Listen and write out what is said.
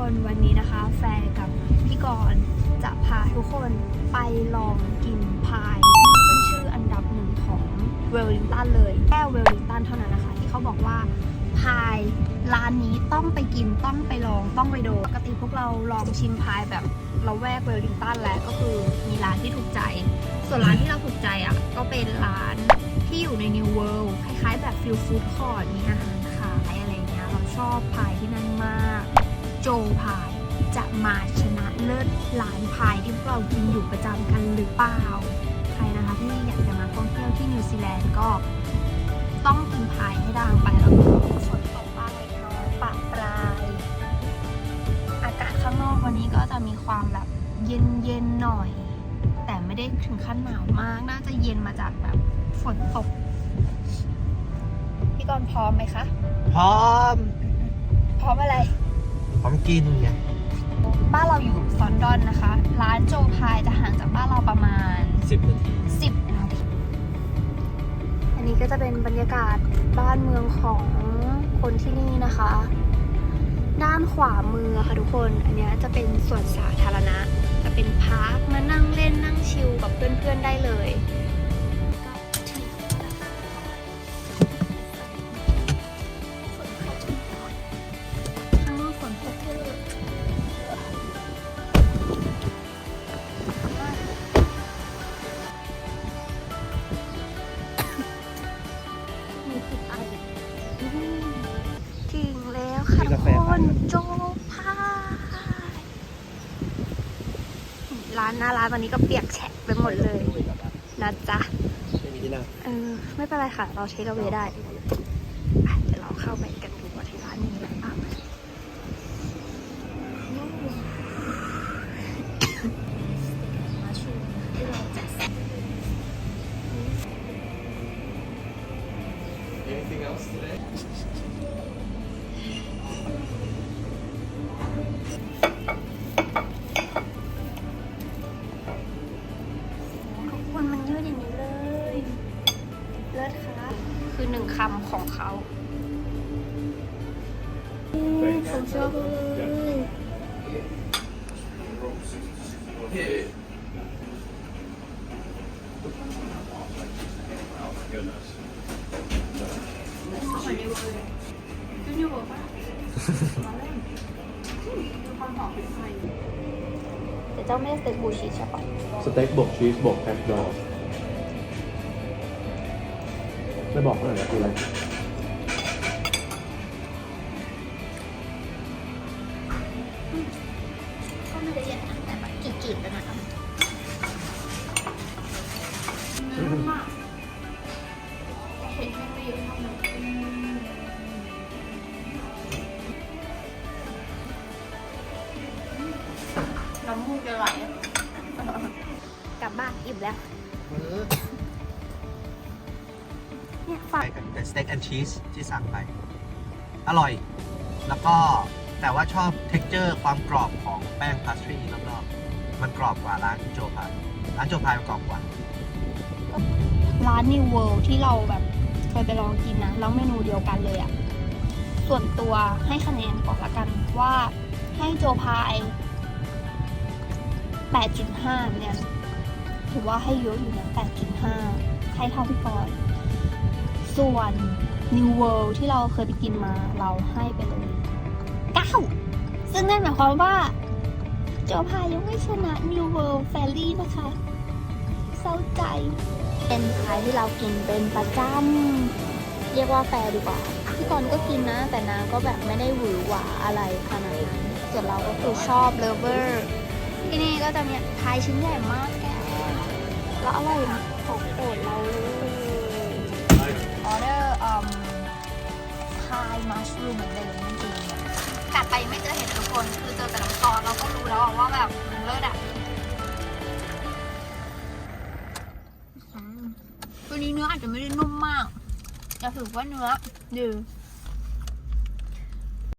กรณ์จะพาทุกคนไปลองกินพายที่ขึ้นชื่ออันดับหนึ่งของเวลลิงตันเลยแค่เวลลิงตันเท่านั้นนะคะ ที่เขาบอกว่าพายร้านนี้ต้องไปกินต้องไปลองต้องไปโดนปกติพวกเราลองชิมพายแบบเราแวกเวลลิงตันแล้วก็คือมีร้านที่ถูกใจ ส่วนร้านที่เราถูกใจอะก็เป็นร้านที่อยู่ใน New World คล้ายๆ แบบฟิลฟู้ดคอร์ทมีอาหารขายอะไรเงี้ยเราชอบพายที่นั่นมาก โจพาย จะมาชนะเลิศร้านพายที่พวกเรากินอยู่ประจำกันหรือเปล่า ใครนะคะที่อยากจะมาท่องเที่ยวที่นิวซีแลนด์ก็ต้องกินพายให้ดังไปแล้วก็ฝนตกบ้างเล็กน้อยปะปลาย อากาศข้างนอกวันนี้ก็จะมีความแบบเย็นเย็นๆหน่อย แต่ไม่ได้ถึงขั้นหนาวมาก น่าจะเย็นมาจากแบบฝนตก พี่กรณ์พร้อมไหมคะ พร้อม พร้อมอะไร พร้อมกินไงบ้านเราอยู่ซอนดอนนะคะ ร้านโจพายจะห่างจากบ้านเราประมาณ สิบนาที10นาทีอันนี้ก็จะเป็นบรรยากาศบ้านเมืองของคนที่นี่นะคะ ด้านขวามือค่ะทุกคน อันเนี้ยจะเป็นสวนสาธารณะ จะเป็นพาร์คมานั่งเล่นนั่งชิลกับเพื่อนๆได้เลย นโจพายร้านหน้าร้านวันนี้ก็เปียกแฉะไปหมดเลยนะจ๊ะไม่มีที่นั่งเออไม่เป็นไรค่ะ เราเช็คเอาไว้ได้อะเดี๋ยวเราเข้าไปกันดูว่าที่ร้านมีอะไรบ้าง คือหนึ่งคำของเขาผมชอบเลยแต่เจ้าไม่ได้สเต็กบูชีสใช่ปะสเต็กบวกชีสบวกแฮชดอร์ ไม่บอกเท่าไหร่นะคืออะไรก็ไม่ได้เยอะนะแต่แบบจืดๆไปหน่อยเนื้อนุ่มมากเห็นแค่ไม่เยอะเท่านั้นน้ำมูกจะไหลกลับบ้านอิ่มแล้วมือ เนี่ยไปฝากกันเป็นสเต็กแอนชีสที่สั่งไป อร่อย แล้วก็แต่ว่าชอบเท็กเจอร์ความกรอบของแป้งพาสตรีรอบๆ มันกรอบกว่าร้านโจพายร้านโจพายมันกรอบกว่า ร้าน New World ที่เราแบบเคยไปลองกินนะ แล้วเมนูเดียวกันเลยอะส่วนตัวให้คะแนนก่อนละกันว่าให้โจพาย 8.5 เนี่ย ถือว่าให้เยอะอยู่นะ 8.5 ให้เท่าพี่กรณ์ ส่วน New World ที่เราเคยไปกินมาเราให้ไปเลย9ซึ่งนั่นหมายความว่าโจพายยังไม่ชนะ New World f a i r y นะคะเศร้าใจ เป็นพายที่เรากินเป็นประจำเรียกว่าแฟร์ดีกว่าพี่กรณ์ก็กินนะ แต่นางก็แบบไม่ได้หวือหวาอะไรขนาดนั้นส่วนเราก็คือชอบเลเวอร์ที่นี่ก็จะมีพายชิ้นใหญ่มากแกแล้วอร่อยนะของโปรดเราเลยายมัชรูมเหมือนเดิมจริงๆกัดไปไม่เจอเห็ดทุกคนคือเจอแต่น้ำซอสเราก็รู้แล้วอะว่าแบบมันเลิศอะตัวนี้เนื้ออาจจะไม่ได้นุ่มมากแต่ถือว่าเนื้อดี